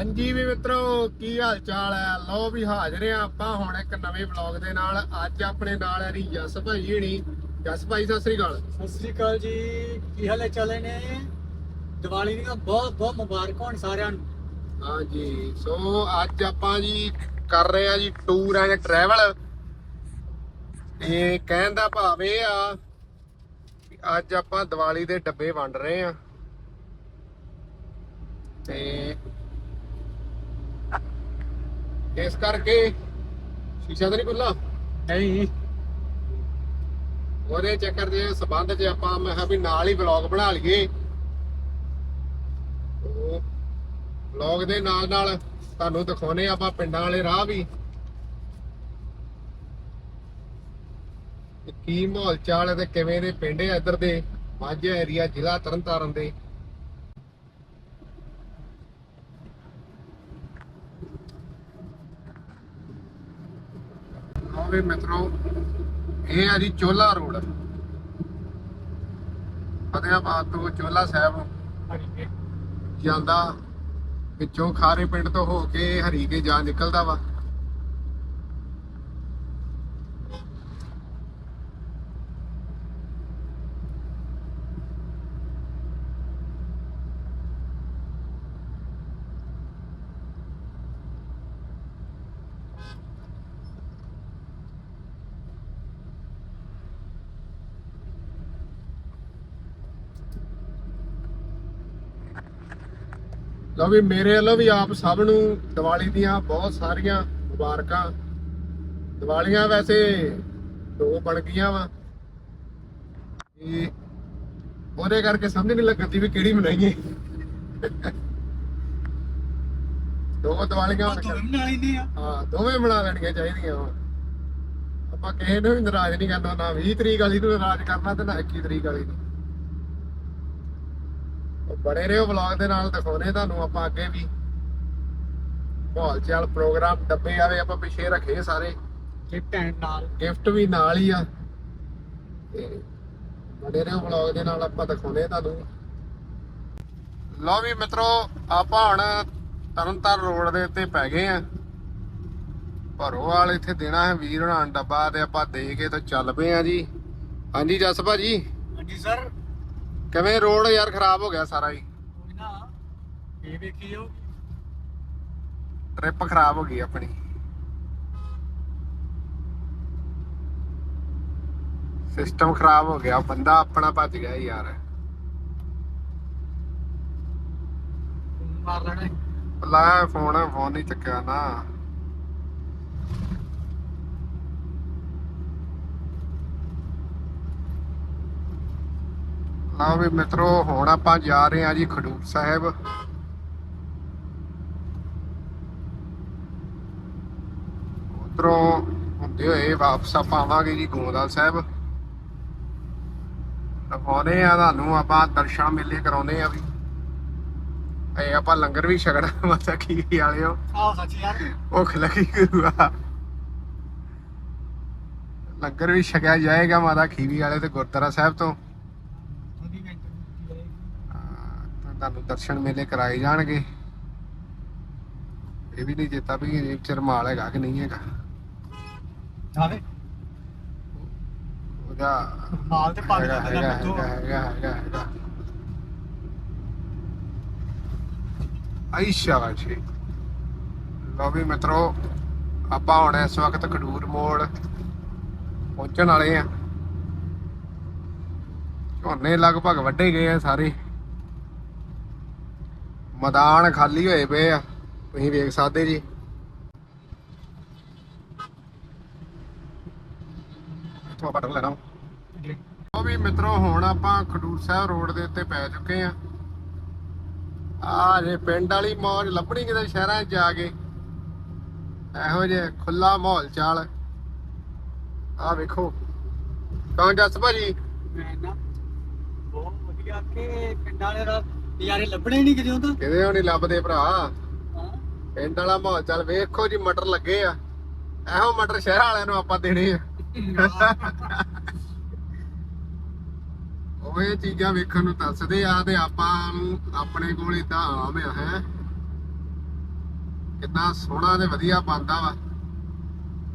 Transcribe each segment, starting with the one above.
ਹਾਂਜੀ ਵੀ ਮਿੱਤਰੋ ਕੀ ਹਾਲ ਚਾਲ ਹੈ? ਲਓ ਵੀ ਹਾਜ਼ਰ ਆ ਆਪਾਂ ਹੁਣ ਇੱਕ ਨਵੇਂ ਵਲੌਗ ਦੇ ਨਾਲ। ਅੱਜ ਆਪਣੇ ਨਾਲ ਹੈ ਜੀ ਜਸ ਭਾਈ ਜਣੀ ਜਸ ਭਾਈ ਸਤਿ ਸ੍ਰੀ ਅਕਾਲ। ਸਤਿ ਸ੍ਰੀ ਅਕਾਲ ਜੀ। ਕੀ ਹਾਲ ਹੈ ਚਾਲੇ ਨੇ ਦੀਵਾਲੀ ਦੀਆਂ ਬਹੁਤ ਬਹੁਤ ਮੁਬਾਰਕਾਂ ਹੋਣ ਸਾਰਿਆਂ ਨੂੰ। ਹਾਂਜੀ ਸੋ ਅੱਜ ਆਪਾਂ ਜੀ ਕਰ ਰਹੇ ਆ ਜੀ ਟੂਰ ਐਂਡ ਟਰੈਵਲ ਇਹ ਕਹਿਣ ਦਾ ਭਾਵ ਇਹ ਆ ਅੱਜ ਆਪਾਂ ਦੀਵਾਲੀ ਦੇ ਡੱਬੇ ਵੰਡ ਰਹੇ ਆ ਤੇ ਇਸ ਕਰਕੇ ਸ਼ੀਸ਼ਾ ਤਾਂ ਨਹੀਂ ਖੁੱਲਾ ਨਹੀਂ। ਉਹਦੇ ਚੱਕਰ ਦੇ ਸਬੰਧ 'ਚ ਆਪਾਂ ਮੈਂ ਕਿਹਾ ਵੀ ਨਾਲ ਹੀ ਵਲੌਗ ਬਣਾ ਲਈਏ। ਵਲੌਗ ਦੇ ਨਾਲ ਨਾਲ ਤੁਹਾਨੂੰ ਦਿਖਾਉਨੇ ਆਪਾਂ ਪਿੰਡਾਂ ਵਾਲੇ ਰਾਹ ਵੀ। ਕੀ ਮਾਹੌਲ ਚਾਲ ਹੈ ਤੇ ਕਿਵੇਂ ਦੇ ਪਿੰਡ ਆ ਇੱਧਰ ਦੇ ਮਾਝਾ ਏਰੀਆ ਜ਼ਿਲ੍ਹਾ ਤਰਨਤਾਰਨ ਦੇ। ਆਵੇ ਮਿੱਤਰੋ ਇਹ ਆ ਜੀ ਚੋਲਾ ਰੋਡ। ਫਤਿਆਬਾਦ ਤੋਂ ਚੋਲਾ ਸਾਹਿਬ ਜਾਂਦਾ ਵਿੱਚੋਂ ਖਾਰੇ ਪਿੰਡ ਤੋਂ ਹੋ ਕੇ ਹਰੀਕੇ ਜਾ ਨਿਕਲਦਾ ਵਾ। ਲਓ ਵੀ ਮੇਰੇ ਵੱਲੋਂ ਵੀ ਆਪ ਸਭ ਨੂੰ ਦੀਵਾਲੀ ਦੀਆਂ ਬਹੁਤ ਸਾਰੀਆਂ ਮੁਬਾਰਕਾਂ। ਦੀਵਾਲੀਆਂ ਵੈਸੇ ਦੋ ਬਣ ਗਈਆਂ ਵਾ। ਇਹ ਉਹਦੇ ਕਰਕੇ ਸਮਝ ਨਹੀਂ ਲੱਗਦੀ ਵੀ ਕਿਹੜੀ ਮਨਾਈਏ। ਦੋ ਦੀਵਾਲੀਆਂ ਹਾਂ ਦੋਵੇਂ ਬਣਾ ਲੈਣੀਆਂ ਚਾਹੀਦੀਆਂ ਵਾ। ਆਪਾਂ ਕਿਸੇ ਨੂੰ ਵੀ ਨਾਰਾਜ਼ ਨਹੀਂ ਕਰਨਾ ਨਾ 20 ਤਰੀਕ ਵਾਲੀ ਨੂੰ ਨਾਰਾਜ਼ ਕਰਨਾ ਤੇ ਨਾ 21 ਤਰੀਕ ਵਾਲੀ ਨੂੰ। ਬੜੇ ਰਹੋ ਵਲੌਗ ਦੇ ਨਾਲ ਦਿਖਾਉਨੇ ਤੁਹਾਨੂੰ ਆਪਾਂ ਅੱਗੇ ਵੀ। ਮਾਹੌਲ ਚਾਲ ਪ੍ਰੋਗਰਾਮ ਡੱਬੇ ਆਵੇ ਆਪਾਂ ਪਿੱਛੇ ਰੱਖੇ ਸਾਰੇ। ਗਿਫਟ ਐਂਡ ਨਾਲ। ਗਿਫਟ ਵੀ ਨਾਲ ਹੀ ਆ। ਤੇ ਬੜੇ ਰਹੋ ਵਲੌਗ ਦੇ ਨਾਲ ਆਪਾਂ ਦਿਖਾਉਨੇ ਤੁਹਾਨੂੰ। ਲਓ ਵੀ ਮਿੱਤਰੋ ਆਪਾਂ ਹੁਣ ਤਰਨਤਾਰਨ ਰੋਡ ਦੇ ਉੱਤੇ ਪੈ ਗਏ ਆ ਭਰੋਵਾਲ ਇੱਥੇ ਦੇਣਾ ਹੈ ਵੀਰ ਹਣਾ ਡੱਬਾ ਤੇ ਆਪਾਂ ਦੇ ਕੇ ਤਾਂ ਚੱਲ ਪਏ ਆ ਜੀ। ਹਾਂਜੀ ਜਸ ਭਾਜੀ। ਹਾਂਜੀ ਸਰ ਕਿਵੇਂ ਰੋਡ ਯਾਰ ਖਰਾਬ ਹੋ ਗਿਆ ਸਾਰਾ ਹੀ? ਨਾ ਇਹ ਵੇਖਿਓ ਟ੍ਰਿਪ ਖਰਾਬ ਹੋ ਗਈ ਆਪਣੀ। ਸਿਸਟਮ ਖਰਾਬ ਹੋ ਗਿਆ ਬੰਦਾ ਆਪਣਾ ਭੱਜ ਗਿਆ ਯਾਰ। ਮਾਰ ਲੈਣਾ। ਲਾ ਫੋਨ ਫੋਨ ਨਹੀਂ ਚੱਕਿਆ ਨਾ। ਲਓ ਵੀ ਮਿੱਤਰੋ ਹੁਣ ਆਪਾਂ ਜਾ ਰਹੇ ਹਾਂ ਜੀ ਖਡੂਰ ਸਾਹਿਬ। ਉਧਰੋਂ ਹੁੰਦੇ ਹੋਏ ਵਾਪਸ ਆਪਾਂ ਆਵਾਂਗੇ ਜੀ ਗੋਂਦਵਾਲ ਸਾਹਿਬ। ਦਿਖਾਉਨੇ ਆ ਤੁਹਾਨੂੰ ਆਪਾਂ ਦਰਸ਼ਨ ਮੇਲੇ ਕਰਾਉਨੇ ਆ ਵੀ। ਇਹ ਆਪਾਂ ਲੰਗਰ ਵੀ ਛਕਣਾ ਮਾਤਾ ਕੀ ਵਾਲਿਓ। ਆਹ ਸੱਚ ਯਾਰ। ਭੁੱਖ ਲੱਗੀ ਗੁਰੂਆ। ਲੰਗਰ ਵੀ ਛਕਿਆ ਜਾਏਗਾ ਮਾਤਾ ਖੀਵੀ ਵਾਲੇ ਤੇ ਗੁਰਦੁਆਰਾ ਸਾਹਿਬ ਤੋਂ ਉਹਦੀ ਮਿੰਟ ਅਹ ਤਾਂ ਤੁਹਾਨੂੰ ਦਰਸ਼ਨ ਮੇਲੇ ਕਰਾਏ ਜਾਣਗੇ। ਇਹ ਵੀ ਨਹੀਂ ਚੇਤਾ ਵੀ ਇਹ ਚ ਰਮਾਲ ਹੈਗਾ ਕਿ ਨਹੀਂ ਹੈਗਾ। ਉਹਦਾ ਮਾਲ ਤੇ ਪੱਗ ਹੈਗਾ ਦਾ ਹੈਗਾ ਹੈਗਾ ਹੈਗਾ। ਆਈ ਸ਼ਾਬਾਸ਼ੀ। ਲਓ ਵੀ ਮਿੱਤਰੋ ਆਪਾਂ ਹੁਣ ਇਸ ਵਕਤ ਖਡੂਰ ਮੋੜ ਪਹੁੰਚਣ ਵਾਲੇ ਆ। ਝੋਨੇ ਲਗਭਗ ਵੱਢੇ ਗਏ ਆ ਸਾਰੇ। ਮੈਦਾਨ ਖਾਲੀ ਹੋਏ ਪਏ ਆ। ਤੁਸੀਂ ਵੇਖ ਸਕਦੇ ਜੀ। ਇੱਥੋਂ ਆਪਾਂ ਲੈਣਾ। ਉਹ ਵੀ ਮਿੱਤਰੋ, ਹੁਣ ਆਪਾਂ ਖਡੂਰ ਸਾਹਿਬ ਰੋਡ ਦੇ ਉੱਤੇ ਪੈ ਚੁੱਕੇ ਆ। ਆ ਜੇ ਪਿੰਡ ਵਾਲੀ ਮੌਜ ਲੱਭਣੀ ਕਿਤੇ ਸ਼ਹਿਰਾਂ 'ਚ ਜਾ ਕੇ। ਇਹੋ ਜੇ ਖੁੱਲਾ ਮਾਹੌਲ ਚਾਲ। ਆ ਵੇਖੋ। ਕੌਣ ਜੱਸ ਭਾਜੀ? ਮੈਂ ਨਾ। ਬਹੁਤ ਵਧੀਆ ਕਿ ਪਿੰਡਾਂ ਵਾਲੇ ਦਾ ਨਜ਼ਾਰੇ ਲੱਭਣੇ ਨਹੀਂ ਕਿਤੇ ਤਾਂ। ਕਿਤੇ ਹੁਣ ਨਹੀਂ ਲੱਭਦੇ ਭਰਾ। ਪਿੰਡ ਵਾਲਾ ਮਾਹੌਲ ਚਾਲ ਵੇਖੋ ਜੀ ਮਟਰ ਲੱਗੇ ਆ। ਇਹੋ ਮਟਰ ਸ਼ਹਿਰ ਵਾਲਿਆਂ ਨੂੰ ਆਪਾਂ ਦੇਣੇ ਆ। ਉਹ ਇਹ ਚੀਜ਼ਾਂ ਵੇਖਣ ਨੂੰ ਦੱਸਦੇ ਆ ਤੇ ਆਪਾਂ ਨੂੰ ਆਪਣੇ ਕੋਲ ਇਦਾਂ ਆਮ ਆ ਹੈ। ਕਿੰਨਾ ਸੋਹਣਾ ਤੇ ਵਧੀਆ ਬਣਦਾ ਵਾ।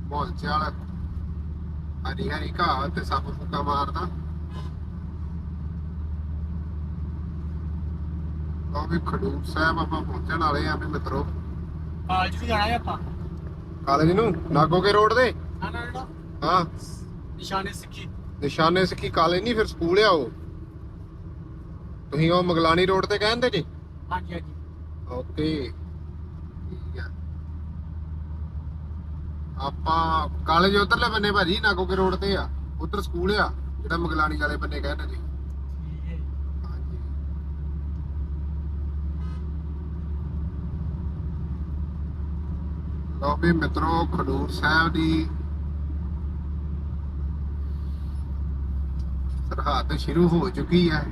ਮਾਹੌਲ ਚਾਲ। ਹਰੀ ਹਰੀ ਘਾਹ ਤੇ ਸੱਪ ਫੁੱਕਾ ਮਾਰਦਾ। ਉਹ ਵੀ ਖਡੂਰ ਸਾਹਿਬ ਆਪਾਂ ਪਹੁੰਚਣ ਵਾਲੇ ਆ ਵੀ ਮਿੱਤਰੋ। ਕਾਲਜ ਵੀ ਜਾਣਾ ਹੈ ਆਪਾਂ? ਕਾਲਜ ਨੂੰ? ਨਾਗੋਕੇ ਰੋਡ ਦੇ ਨਾ ਨਾ ਨਾ। ਹਾਂ। ਨਿਸ਼ਾਨੇ ਸਿੱਖੀ। ਨਿਸ਼ਾਨੇ ਸਿੱਖੀ ਕਾਲਜ ਨਹੀਂ ਫਿਰ ਸਕੂਲ ਆ ਉਹ। ਤੁਸੀਂ ਉਹ ਮਗਲਾਣੀ ਰੋਡ ਤੇ ਕਹਿੰਦੇ ਜੀ? ਹਾਂਜੀ ਹਾਂਜੀ। ਓਕੇ। ਆਪਾਂ ਕਾਲਜ ਉਧਰਲੇ ਬੰਨੇ ਭਾਜੀ ਨਾਗੋਕੇ ਰੋਡ ਤੇ ਆ। ਉਧਰ ਸਕੂਲ ਆ ਜਿਹੜਾ ਮਗਲਾਣੀ ਵਾਲੇ ਬੰਨੇ ਕਹਿੰਦੇ ਜੀ ਠੀਕ ਹੈ ਹਾਂਜੀ ਲਓ ਵੀ ਮਿੱਤਰੋ ਖਡੂਰ ਸਾਹਿਬ ਦੀ ਸਰਹੱਦ ਸ਼ੁਰੂ ਹੋ ਚੁੱਕੀ ਹੈ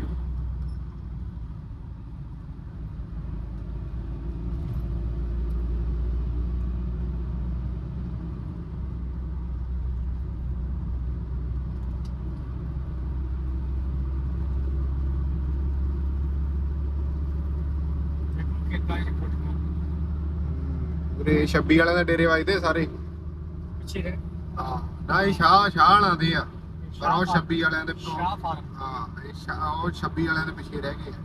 ਦੇਖੋ ਕਿੱਦਾਂ ਇਹ ਫੋਟੋ ਉਰੇ 26 ਵਾਲਿਆਂ ਦੇ ਡੇਰੇ ਵੱਜਦੇ ਸਾਰੇ। ਪਿੱਛੇ ਦੇ ਹਾਂ ਨਾ ਇਹ ਸ਼ਾਹ ਸ਼ਾਹ ਵਾਲਾਂ ਦੇ ਆ। ਪਰ ਉਹ 26 ਵਾਲਿਆਂ ਦੇ ਸ਼ਾਹ ਫਾਰਮ। ਹਾਂ ਇਹ ਸ਼ਾਹ ਉਹ 26 ਵਾਲਿਆਂ ਦੇ ਪਿੱਛੇ ਰਹਿ ਗਏ ਆ।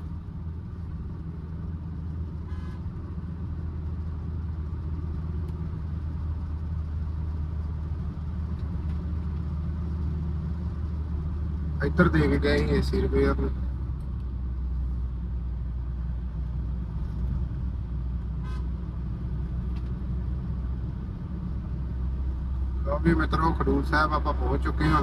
ਇੱਧਰ ਦੇ ਕੇ ਗਏ ਸੀ ਏਸੀ ਰਿਪੇਅਰ ਨੂੰ ਲਓ ਵੀ ਮਿੱਤਰੋ ਖਡੂਰ ਸਾਹਿਬ ਆਪਾਂ ਪਹੁੰਚ ਚੁੱਕੇ ਹਾਂ।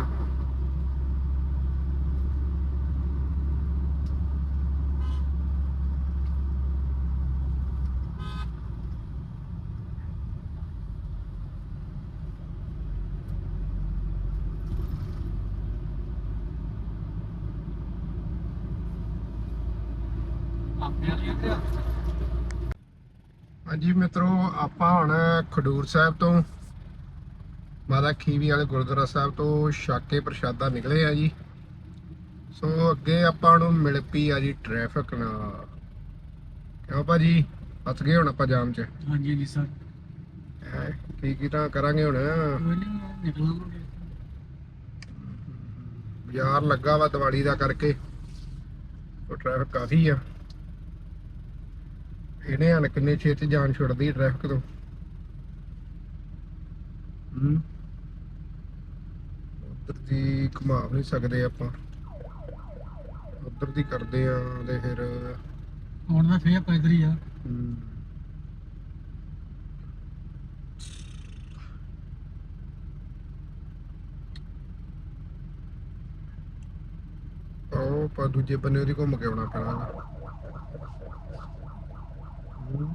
ਹਾਂਜੀ ਮਿੱਤਰੋ, ਆਪਾਂ ਹੁਣ ਖਡੂਰ ਸਾਹਿਬ ਤੋਂ ਮਾਤਾ ਖੀਵੀ ਵਾਲੇ ਗੁਰਦੁਆਰਾ ਸਾਹਿਬ ਤੋਂ ਛਾਕੇ ਪ੍ਰਸ਼ਾਦਾ ਨਿਕਲੇ ਆ ਜੀ। ਸੋ ਅੱਗੇ ਆਪਾਂ ਨੂੰ ਮਿਲ ਪਈ ਆ ਜੀ ਟ੍ਰੈਫਿਕ ਨਾਲ। ਕਿਉਂ ਭਾਜੀ? ਫਸ ਗਏ ਹੁਣ ਆਪਾਂ ਜਾਮ 'ਚ? ਹਾਂਜੀ ਜੀ ਸਰ। ਹੈਂ, ਕੀ ਕੀ ਤਾਂ ਕਰਾਂਗੇ ਹੁਣ? ਕੋਈ ਨਹੀਂ ਨਿਕਲਾਂਗੇ ਬਾਜ਼ਾਰ ਲੱਗਾ ਵਾ ਦੀਵਾਲੀ ਦਾ ਕਰਕੇ। ਉਹ ਟ੍ਰੈਫਿਕ ਕਾਫੀ ਆ। ਇਹਨੇ ਹਣ ਕਿੰਨੇ ਛੇਤੀ ਜਾਨ ਛੁੱਟਦੀ ਟ੍ਰੈਫਿਕ ਤੋਂ। ਹੂੰ? ਦੀ ਘੁਮਾ ਨਹੀਂ ਸਕਦੇ ਆਪਾਂ ਉਧਰ ਦੀ ਕਰਦੇ ਆ ਤੇ ਫਿਰ ਹੁਣ ਤਾਂ ਫੇਰ ਆਪਾਂ ਇੱਧਰ ਹੀ ਆ ਹੂੰ ਉਹ ਪਰ ਦੂਜੇ ਬੰਨੇ ਉਹਦੀ ਘੁੰਮ ਕੇ ਆਉਣਾ ਪੈਣਾ ਵਾ। ਹੂੰ।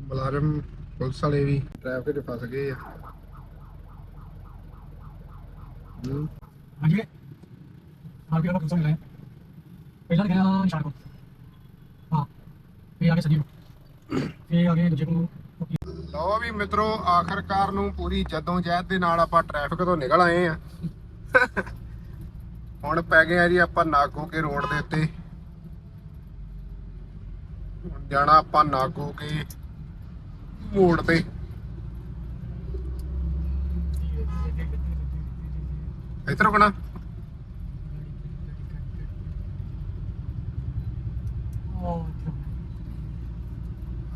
ਮੁਲਾਜ਼ਮ ਪੁਲਿਸ ਵਾਲੇ ਵੀ ਟ੍ਰੈਫਿਕ 'ਚ ਫਸ ਗਏ ਆ ਹੂੰ ਹਾਂਜੀ ਹਾਂ ਵੀ ਆਪਾਂ ਕਿੱਥੋਂ ਮਿਲੇ ਪਹਿਲਾਂ ਗਿਆ ਨਿਸ਼ਾਨ ਕੋ ਹਾਂ ਫੇਰ ਆਗੇ ਸੱਜੀ ਨੂੰ ਫੇਰ ਆਗੇ ਦੂਜੇ ਨੂੰ ਲਓ ਵੀ ਮਿੱਤਰੋ, ਆਖਰਕਾਰ ਨੂੰ ਪੂਰੀ ਜਦੋਂ ਜਹਿਦ ਦੇ ਨਾਲ ਆਪਾਂ ਟ੍ਰੈਫਿਕ ਤੋਂ ਨਿਕਲ ਆਏ ਆ ਹੁਣ ਪੈ ਗਏ ਆ ਜੀ ਆਪਾਂ ਨਾਗੋ ਕੇ ਰੋਡ ਦੇ ਉੱਤੇ। ਜਾਣਾ ਆਪਾਂ ਨਾਗੋ ਕੇ ਮੋੜ ਤੇ। ਇੱਧਰ ਰੁਕਣਾ।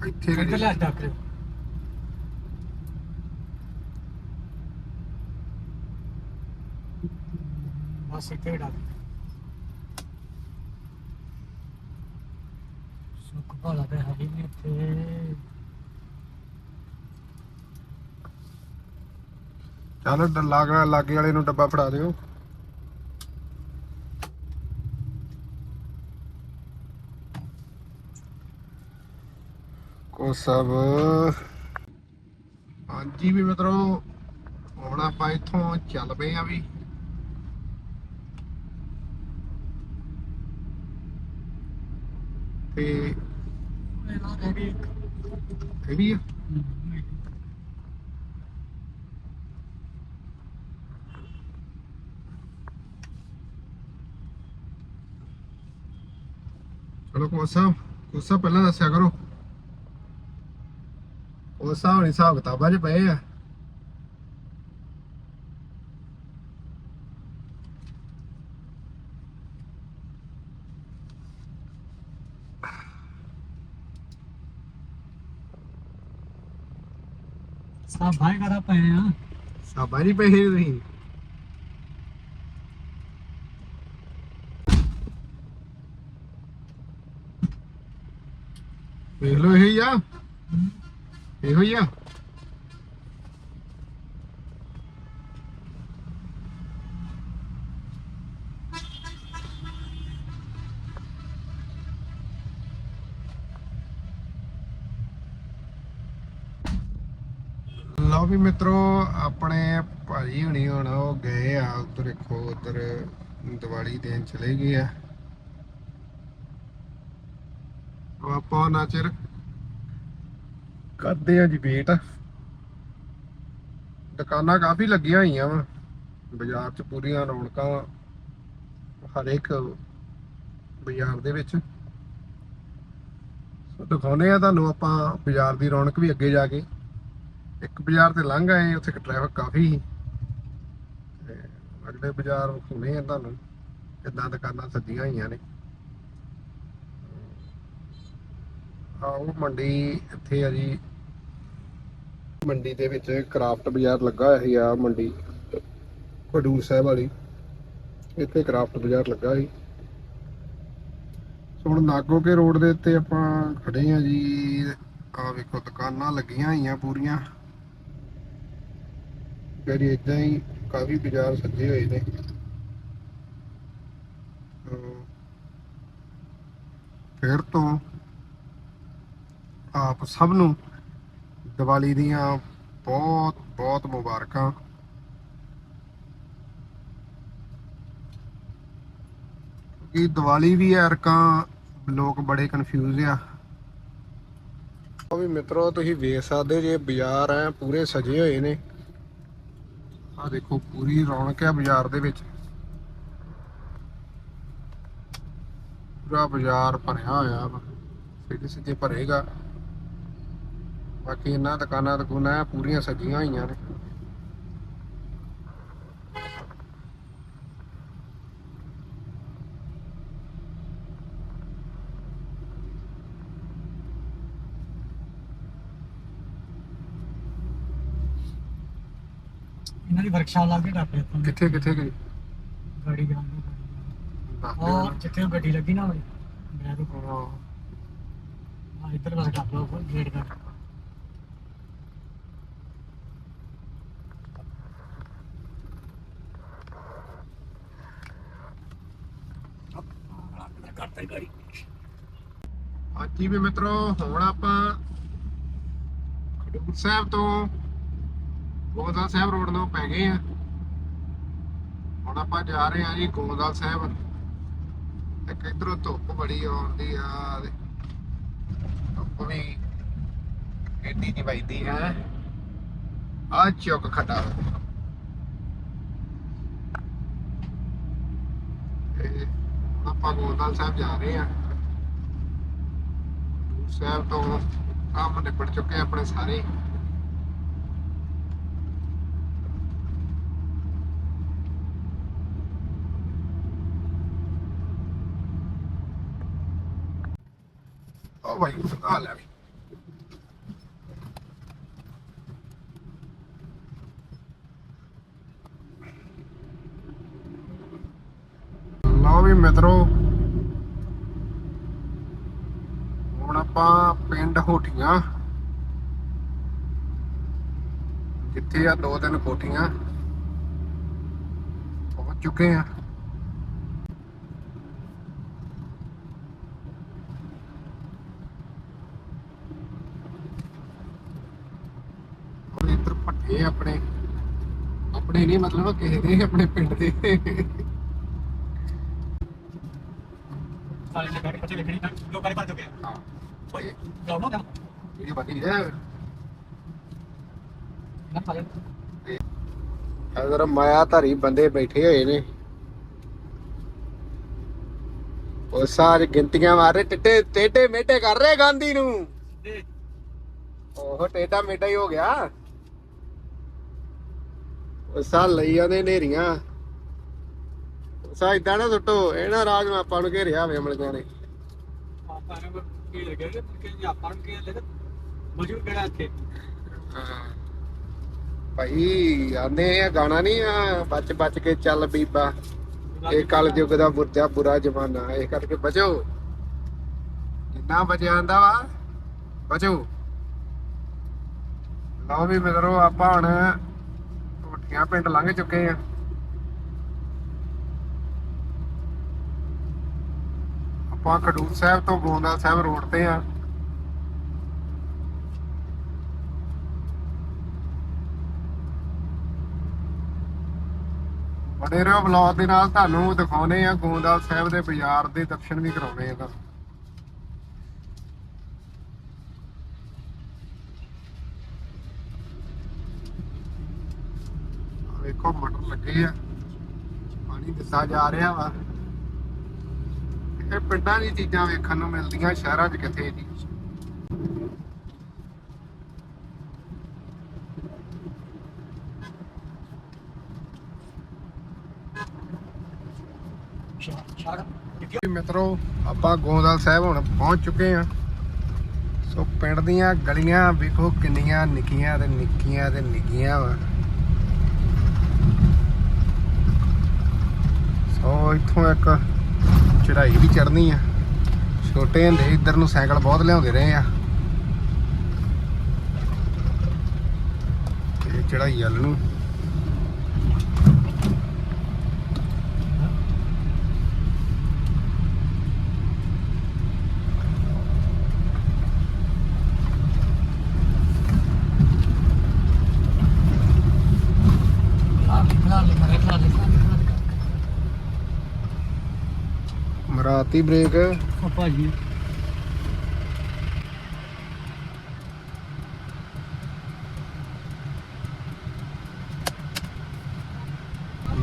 ਇੱਥੇ ਇੱਧਰ ਕਿ ਲੈ ਟੱਕ ਬਸ ਇੱਥੇ ਡਾਲ ਸੁੱਕ ਭਾਲਾ ਤੇ ਹੈ ਨਹੀਂ ਇੱਥੇ। ਚੱਲ ਲਾਗ ਲਾਗੇ ਵਾਲੇ ਨੂੰ ਡੱਬਾ ਫੜਾ ਦਿਓ। ਕੋ ਸਭ। ਹਾਂਜੀ ਵੀ ਮਿੱਤਰੋ ਹੁਣ ਆਪਾਂ ਇੱਥੋਂ ਚੱਲ ਪਏ ਆ ਵੀ। ਤੇ ਇਹ ਵੀ ਆ? ਚਲੋ ਕੋ ਸਾਹਿਬ ਉਸਾ ਪਹਿਲਾਂ ਦੱਸਿਆ ਕਰੋ। ਉਸ ਹਿਸਾਬ ਨਾਲ ਹਿਸਾਬ ਕਿਤਾਬਾਂ 'ਚ ਪਏ ਆ। ਸਭ ਭਾਈ ਕਰਾ ਪਏ ਆ। ਸਾਬਾ ਨਹੀਂ ਪਏ ਤੁਸੀਂ ਵੇਖ ਲੋ ਇਹ ਹੀ ਆ ਇਹੋ ਹੀ ਆ ਲਓ ਵੀ ਮਿੱਤਰੋ, ਆਪਣੇ ਭਾਜੀ ਹੁਣੀ ਹੁਣ ਉਹ ਗਏ ਆ, ਉਧਰ ਦੇਖੋ, ਉਧਰ ਦੀਵਾਲੀ ਦੇਣ ਚਲੇ ਗਏ ਆ। ਆਪਾਂ ਨਾ ਚਿਰ ਕਰਦੇ ਆ ਜੀ ਵੇਟ। ਦੁਕਾਨਾਂ ਕਾਫੀ ਲੱਗੀਆਂ ਹੋਈਆਂ ਵਾ। ਬਾਜ਼ਾਰ 'ਚ ਪੂਰੀਆਂ ਰੌਣਕਾਂ ਵਾ, ਹਰ ਇੱਕ ਬਾਜ਼ਾਰ ਦੇ ਵਿੱਚ। ਸੋ ਦਿਖਾਉਨੇ ਆ ਤੁਹਾਨੂੰ ਆਪਾਂ ਬਾਜ਼ਾਰ ਦੀ ਰੌਣਕ ਵੀ ਅੱਗੇ ਜਾ ਕੇ। ਇੱਕ ਬਾਜ਼ਾਰ ਤੇ ਲੰਘ ਆਏ, ਉੱਥੇ ਟ੍ਰੈਫਿਕ ਕਾਫੀ ਤੇ ਅਗਲੇ ਬਾਜ਼ਾਰ ਵਿਖਾਉਣੇ ਆ ਤੁਹਾਨੂੰ, ਕਿੱਦਾਂ ਦੁਕਾਨਾਂ ਸੱਜੀਆਂ ਹੋਈਆਂ ਨੇ। ਆਓ ਮੰਡੀ ਇੱਥੇ ਆ ਜੀ ਮੰਡੀ ਦੇ ਵਿੱਚ ਕਰਾਫਟ ਬਾਜ਼ਾਰ ਲੱਗਾ ਹੋਇਆ ਸੀ ਆ ਮੰਡੀ, ਖਡੂਰ ਸਾਹਿਬ ਵਾਲੀ। ਇੱਥੇ ਕਰਾਫਟ ਬਾਜ਼ਾਰ ਲੱਗਾ ਸੀ। ਹੁਣ ਨਾਗੋਕੇ ਰੋਡ ਦੇ ਉੱਤੇ ਆਪਾਂ ਖੜੇ ਆ ਜੀ। ਆ ਵੇਖੋ, ਦੁਕਾਨਾਂ ਲੱਗੀਆਂ ਹੋਈਆਂ ਪੂਰੀਆਂ। ਜਿਹੜੀ ਇਦਾਂ ਹੀ ਕਾਫੀ ਬਾਜ਼ਾਰ ਸੱਜੇ ਹੋਏ ਨੇ। ਫਿਰ ਤੋਂ ਆਪ ਸਭ ਨੂੰ ਦੀਵਾਲੀ ਦੀਆਂ ਬਹੁਤ ਬਹੁਤ ਮੁਬਾਰਕਾਂ। ਕਿ ਦੀਵਾਲੀ ਵੀ ਐਰਕਾਂ ਲੋਕ ਬੜੇ ਕਨਫਿਊਜ਼ ਆ। ਉਹ ਵੀ ਮਿੱਤਰੋ ਤੁਸੀਂ ਵੇਖ ਸਕਦੇ ਜੇ ਬਾਜ਼ਾਰ ਐ ਪੂਰੇ ਸਜੇ ਹੋਏ ਨੇ। ਆ ਦੇਖੋ ਪੂਰੀ ਰੌਣਕ ਹੈ ਬਾਜ਼ਾਰ ਦੇ ਵਿੱਚ। ਪੂਰਾ ਬਾਜ਼ਾਰ ਭਰਿਆ ਹੋਇਆ ਵਾ। ਸਿੱਧੇ ਸਿੱਧੇ ਭਰੇਗਾ। ਬਾਕੀ ਇਹਨਾਂ ਦੁਕਾਨਾਂ ਦੁਕਾਨਾਂ ਪੂਰੀਆਂ ਸਜੀਆਂ ਹੋਈਆਂ ਨੇ। ਇਹਨਾਂ ਦੀ ਵਰਕਸ਼ਾਪ ਲਾ ਕੇ ਡਾਪੇ ਇੱਥੋਂ। ਕਿੱਥੇ ਕਿੱਥੇ ਗਈ? ਗਾੜੀ ਦਿਓ। ਜਿੱਥੇ ਗੱਡੀ ਲੱਗੀ ਨਾ ਹੋਣੀ ਮੈਂ ਤਾਂ। ਆ ਇੱਧਰ ਬਸ ਉੱਪਰ ਗੇਟ ਦਾ ਕਰਤਾ ਗਾੜੀ ਹਾਂਜੀ ਵੀ ਮਿੱਤਰੋ, ਹੁਣ ਆਪਾਂ ਖਡੂਰ ਸਾਹਿਬ ਤੋਂ ਗੋਦਲ ਸਾਹਿਬ ਰੋਡ ਨੂੰ ਪੈ ਗਏ ਆ। ਹੁਣ ਆਪਾਂ ਜਾ ਰਹੇ ਆ ਜੀ ਗੋਦਲ ਸਾਹਿਬ। ਇੱਕ ਇਧਰੋਂ ਧੁੱਪ ਬੜੀ ਆਉਂਦੀ ਆ ਧੁੱਪ ਵੀ ਐਡੀ ਦੀ ਵੱਜਦੀ ਹੈ। ਆ ਚੁੱਕ ਖਟਾ ਤੇ ਹੁਣ ਆਪਾਂ ਗੋਦਲ ਸਾਹਿਬ ਜਾ ਰਹੇ ਆ ਸਾਹਿਬ ਤੋਂ ਕੰਮ ਨਿਬੜ ਚੁੱਕੇ ਆਪਣੇ ਸਾਰੇ। ਓ ਭਾਈ ਆ ਲੈ ਵੀ। ਲਓ ਵੀ ਮਿੱਤਰੋ ਹੁਣ ਆਪਾਂ ਪਿੰਡ ਹੋਠੀਆਂ ਜਿੱਥੇ ਆ ਦੋ ਦਿਨ ਕੋਠੀਆਂ। ਪਹੁੰਚ ਚੁੱਕੇ ਆ। ਇੱਧਰ ਪੱਠੇ ਆਪਣੇ। ਆਪਣੇ ਨਹੀਂ ਮਤਲਬ ਕਿਸੇ ਦੇ ਆਪਣੇ ਪਿੰਡ ਦੇ। ਸਾਲੇ ਨੇ ਗਾੜੀ ਪੱਛੇ ਲਿਖਣੀ ਤਾਂ ਲੋਕਾਂ ਨੇ ਭਰ ਚੁੱਕੇ ਆ। ਹਾਂ। ਹੈ ਨਾ ਪਾਇਆ ਅਗਰ ਮਾਇਆ ਧਾਰੀ ਬੰਦੇ ਬੈਠੇ ਹੋਏ ਨੇ ਉਹ ਸਾਰੇ ਗਿਣਤੀਆਂ ਮਾਰ ਰਹੇ ਟਿੱਟੇ ਟੇਟੇ ਮੇਟੇ ਕਰ ਰਹੇ ਗਾਂਧੀ ਨੂੰ ਉਹ ਟੇਟਾ ਮੇਟਾ ਹੀ ਹੋ ਗਿਆ ਉਹ ਸਾ ਲਈ ਜਾਂਦੇ ਨੇਰੀਆਂ ਸਾ ਇਦਾਂ ਨਾ ਸੁੱਟੋ ਇਹ ਨਾ ਰਾਜ ਨੂੰ ਆਪਾਂ ਨੂੰ ਘੇਰਿਆ ਹੋਵੇ ਅਮਲਕਿਆਂ ਨੇ ਮਜੂਰ ਕਿਹੜਾ ਇੱਥੇ। ਭਾਈ ਆਂਦੇ ਆ ਗਾਣਾ ਨਹੀਂ ਆ? ਬਚ ਬਚ ਕੇ ਚੱਲ ਬੀਬਾ। ਇਹ ਕਲ ਯੁੱਗ ਦਾ ਬੁਰਜਾ ਬੁਰਾ ਜ਼ਮਾਨਾ। ਇਹ ਕਰਕੇ ਬਚੋ ਜਿੰਨਾ ਬਚਿਆ ਆਂਦਾ ਵਾ ਬਚੋ ਲਓ ਵੀ ਮਿੱਤਰੋ ਆਪਾਂ ਹੁਣ ਕੋਠੀਆਂ ਪਿੰਡ ਲੰਘ ਚੁੱਕੇ ਆ। ਆਪਾਂ ਖਡੂਰ ਸਾਹਿਬ ਤੋਂ ਗੋਂਦਾ ਸਾਹਿਬ ਰੋਡ ਤੇ ਆ। ਬਣੇ ਰਹੋ ਬਲੌਗ ਦੇ ਨਾਲ ਤੁਹਾਨੂੰ ਦਿਖਾਉਨੇ ਆ, ਗੋਂਦਾ ਸਾਹਿਬ ਦੇ ਬਾਜ਼ਾਰ ਦੇ ਦਰਸ਼ਨ ਵੀ ਕਰਾਉਣੇ ਆ ਤੁਹਾਨੂੰ। ਵੇਖੋ, ਮਟਰ ਲੱਗੇ ਆ। ਪਾਣੀ ਦਿੱਤਾ ਜਾ ਰਿਹਾ ਵਾ। ਇਹ ਪਿੰਡਾਂ ਦੀ ਚੀਜ਼ਾਂ ਵੇਖਣ ਨੂੰ ਮਿਲਦੀਆਂ, ਸ਼ਹਿਰਾਂ 'ਚ ਕਿੱਥੇ ਜੀ ਮਿੱਤਰੋ, ਆਪਾਂ ਗੋਂਦਲ ਸਾਹਿਬ ਹੁਣ ਪਹੁੰਚ ਚੁੱਕੇ ਆ ਸੋ ਪਿੰਡ ਦੀਆਂ ਗਲੀਆਂ ਵੇਖੋ ਕਿੰਨੀਆਂ ਨਿੱਕੀਆਂ ਤੇ ਨਿੱਕੀਆਂ ਤੇ ਨਿੱਕੀਆਂ ਵਾ। ਸੋ ਇੱਥੋਂ ਇੱਕ ਚੜਾਈ ਵੀ ਚੜਨੀ ਆ। ਛੋਟੇ ਹੁੰਦੇ ਇੱਧਰ ਨੂੰ ਸਾਈਕਲ ਬਹੁਤ ਲਿਆਉਂਦੇ ਰਹੇ ਆ। ਤੇ ਚੜਾਈ ਵੱਲ ਨੂੰ ਲਾ ਲੈ ਲਾ ਲੈ ਮਰੇ ਲਾ ਲੈ ਮਰਾਤੀ ਬ੍ਰੇਕ ਉਹ ਭਾਜੀ।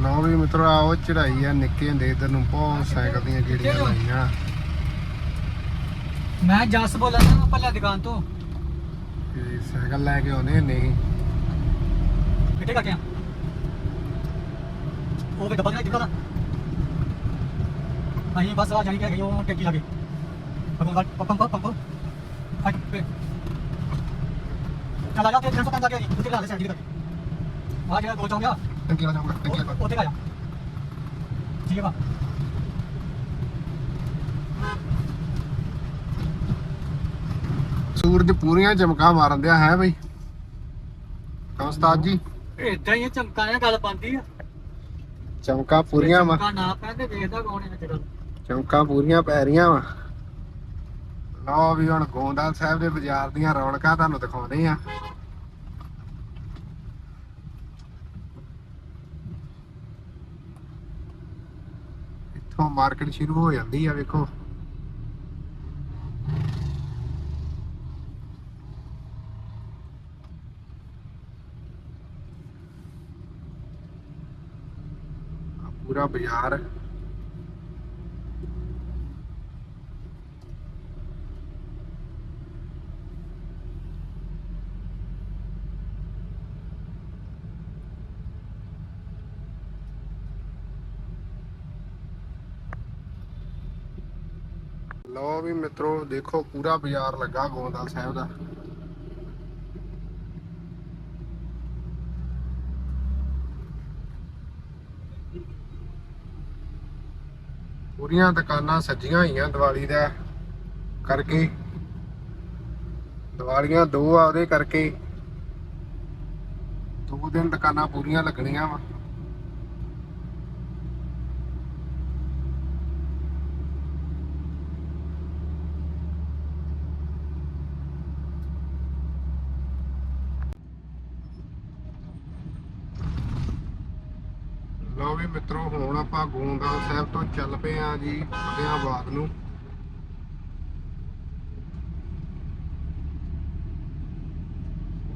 ਲਓ ਵੀ ਮਿੱਤਰੋ ਆਓ ਚੜਾਈ ਆ ਨਿੱਕੇ ਹੁੰਦੇ ਇਧਰ ਨੂੰ ਬਹੁਤ ਸਾਈਕਲ ਦੀਆਂ ਗੇੜੀਆਂ ਲਾਈਆਂ। ਮੈਂ ਜਸ ਬੋਲਾਂ ਨਾ ਪੱਲਾ ਦੁਕਾਨ ਤੋਂ। ਤੇ ਸਾਈਕਲ ਲੈ ਕੇ ਆਉਨੇ ਨਹੀਂ ਕਿੱਥੇ ਕੱਟਿਆ ਉਹ ਵੀ ਡੱਬਾ ਕਿਹੜਾ ਕਿੱਦਾਂ ਅਸੀਂ ਬਸ ਆ ਜਾਣੀ ਕਿ ਹੈਗੀ ਉਹ ਟੈਕੀ ਲਾਗੇ ਪੰਪ ਪੰਪ ਪੰਪ ਪੰਪ ਹਟ ਪੇ। ਚਲਾ ਜਾ ਤੇ 305 ਲੱਗੇ ਜੀ। ਉੱਥੇ ਲਾ ਦੇ ਸਾਈਡ ਤੇ ਆ ਜਿਹੜਾ ਦੋ ਚੌਂ ਗਿਆ ਟੰਕੀ ਲਾ ਜਾਊਗਾ ਟੰਕੀ ਲਾ ਉੱਥੇ ਲਾ ਜਾ। ਠੀਕ ਹੈ ਬਾ। ਸੂਰਜ ਪੂਰੀਆਂ ਚਮਕਾਂ ਮਾਰਨ ਦਿਆ ਹੈ ਬਈ। ਤਾਂ ਉਸਤਾਦ ਜੀ? ਇਦਾਂ ਹੀ ਚਮਕਾਂ ਨਾਲ ਗੱਲ ਬੰਦੀ ਆ। ਚਮਕਾਂ ਪੂਰੀਆਂ ਵਾ ਚਮਕਾਂ ਨਾ ਪੈਂਦੇ ਵੇਖਦਾ ਕੌਣ ਹੈ ਅੱਜ ਕੱਲ ਚਮਕਾਂ ਪੂਰੀਆਂ ਪੈ ਰਹੀਆਂ ਵਾ। ਲਓ ਵੀ ਹੁਣ ਗੋਂਦਲ ਸਾਹਿਬ ਦੇ ਬਾਜ਼ਾਰ ਦੀਆਂ ਰੌਣਕਾਂ ਤੁਹਾਨੂੰ ਦਿਖਾਉਂਦੇ ਆ ਇੱਥੋਂ ਮਾਰਕੀਟ ਸ਼ੁਰੂ ਹੋ ਜਾਂਦੀ ਆ, ਵੇਖੋ। ਪੂਰਾ ਬਾਜ਼ਾਰ। ਲਓ ਵੀ ਮਿੱਤਰੋ, ਦੇਖੋ ਪੂਰਾ ਬਾਜ਼ਾਰ ਲੱਗਾ ਗੋਂਦਲ ਸਾਹਿਬ ਦਾ। ਪੂਰੀਆਂ ਦੁਕਾਨਾਂ ਸੱਜੀਆਂ ਹੋਈਆਂ ਦੀਵਾਲੀ ਦਾ ਕਰਕੇ। ਦੀਵਾਲੀਆਂ ਦੋ ਆ ਉਹਦੇ ਕਰਕੇ। ਦੋ ਦਿਨ ਦੁਕਾਨਾਂ ਪੂਰੀਆਂ ਲੱਗਣੀਆਂ ਵਾ। ਲਓ ਵੀ ਮਿੱਤਰੋ, ਹੁਣ ਆਪਾਂ ਗੋਂਦਵਾਲ ਸਾਹਿਬ ਤੋਂ ਚੱਲ ਪਏ ਆ ਜੀ ਫਤਿਆਬਾਦ ਨੂੰ।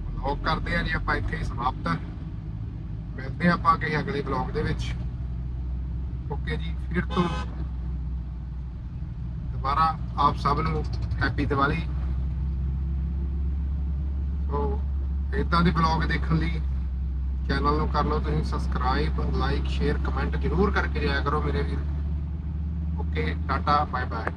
ਵਲੌਗ ਕਰਦੇ ਆ ਜੀ ਆਪਾਂ ਇੱਥੇ ਹੀ ਸਮਾਪਤ। ਮਿਲਦੇ ਆਪਾਂ ਕਿਸੇ ਅਗਲੇ ਵਲੌਗ ਦੇ ਵਿੱਚ। ਓਕੇ ਜੀ, ਫਿਰ ਤੋਂ ਦੁਬਾਰਾ ਆਪ ਸਭ ਨੂੰ ਹੈਪੀ ਦੀਵਾਲੀ। ਸੋ ਇਦਾਂ ਦੇ ਬਲੌਗ ਦੇਖਣ ਲਈ ਚੈਨਲ ਨੂੰ ਕਰ ਲਓ ਤੁਸੀਂ ਸਬਸਕ੍ਰਾਈਬ ਲਾਈਕ ਸ਼ੇਅਰ ਕਮੈਂਟ ਜ਼ਰੂਰ ਕਰਕੇ ਜਾਇਆ ਕਰੋ ਮੇਰੇ ਵੀਰ। Okay tata bye bye